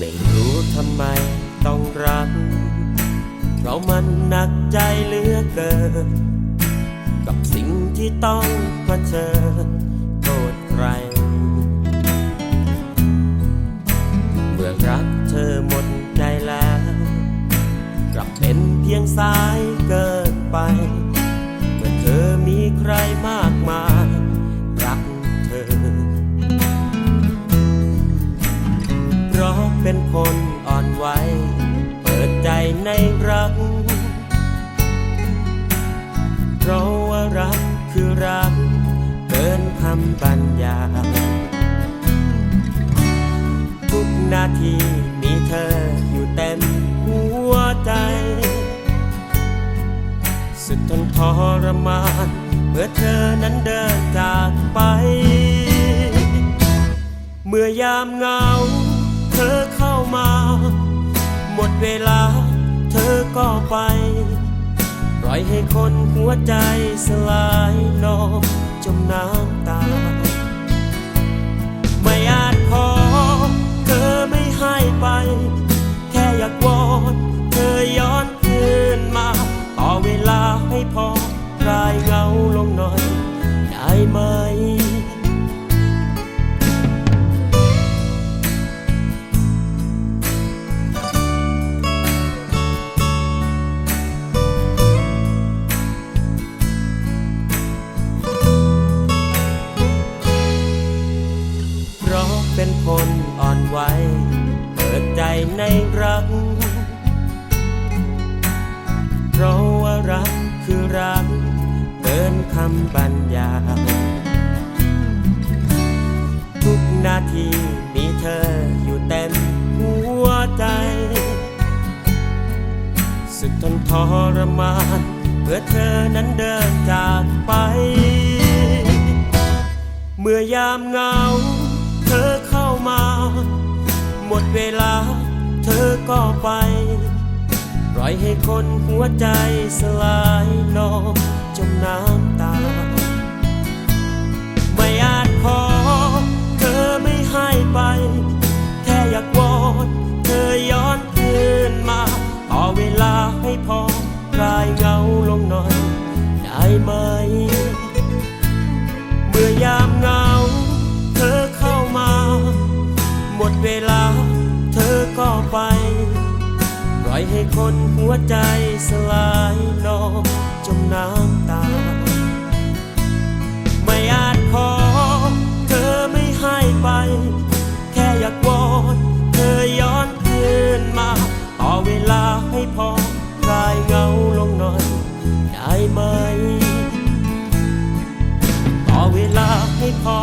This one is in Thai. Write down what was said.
ไม่รู้ทำไมต้องรัก เพราะมันหนักใจเหลือเกิน กับสิ่งที่ต้องเผชิญโทษใคร เมื่อรักเธอหมดใจแล้ว กลับเป็นเพียงสายเกินไป เมื่อเธอมีใครมาก คนอ่อนไหวเปิดใจในรัก เพราะว่ารักคือรักเกินคำบรรยายทุกนาทีมีเธออยู่เต็มหัวใจ สุดทนทรมานเมื่อเธอนั้นเดินจากไป เมื่อยามเงา อยให้คนหัวใจสลายนองจมน้ำตา ไม่อาจขอเธอไม่ให้ไป แค่อยากวอนเธอย้อนคืนมา ต่อเวลาให้พอคลายเงาลงหน่อย ได้ไหม เป็นคนอ่อนไหวเปิดใจในรัก เพราะว่ารักคือรักเกินคำบรรยายทุกนาทีมีเธออยู่เต็มหัวใจ สุดทนทรมานเพื่อเธอนั้นเดินจากไป เมื่อยามเงา ดเวลา เธอก็ไปปล่อยให้คนหัวใจสลายนองจมน้ำตา ไม่อาจขอเธอไม่ให้ไป แค่อยากวอนเธอย้อนคืนมาต่อเวลาให้พอคลายเงาลงหน่อย ได้ไหม เมื่อยามเงา เธอเข้ามา หมดเวลา อยให้คนหัวใจสลายนองจมน้ำตา ไม่อาจขอเธอไม่ให้ไป แค่อยากวอนเธอย้อนคืนมา ต่อเวลาให้พอคลายเงาลงหน่อย ได้ไหม ต่อเวลาให้พอ